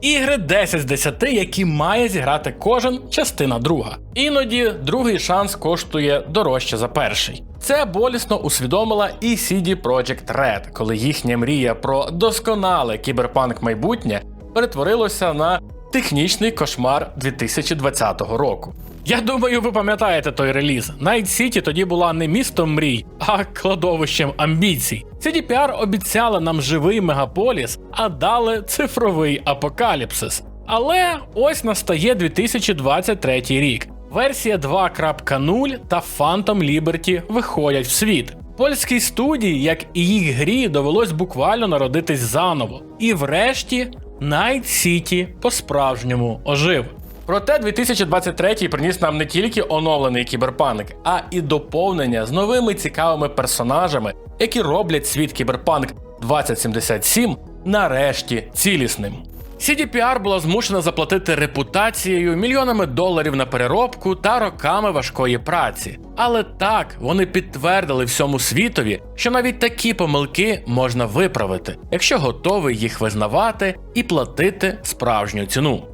Ігри 10 з 10, які має зіграти кожен частина друга. Іноді другий шанс коштує дорожче за перший. Це болісно усвідомила і CD Projekt Red, коли їхня мрія про досконале кіберпанк майбутнє перетворилося на технічний кошмар 2020 року. Я думаю, ви пам'ятаєте той реліз. Night City тоді була не містом мрій, а кладовищем амбіцій. CDPR обіцяли нам живий мегаполіс, а дали цифровий апокаліпсис. Але ось настає 2023 рік. Версія 2.0 та Phantom Liberty виходять в світ. Польській студії, як і їх грі, довелось буквально народитись заново. І врешті Night City по-справжньому ожив. Проте 2023 приніс нам не тільки оновлений кіберпанк, а і доповнення з новими цікавими персонажами, які роблять світ кіберпанк 2077 нарешті цілісним. CDPR була змушена заплатити репутацією мільйонами доларів на переробку та роками важкої праці. Але так вони підтвердили всьому світові, що навіть такі помилки можна виправити, якщо готовий їх визнавати і платити справжню ціну.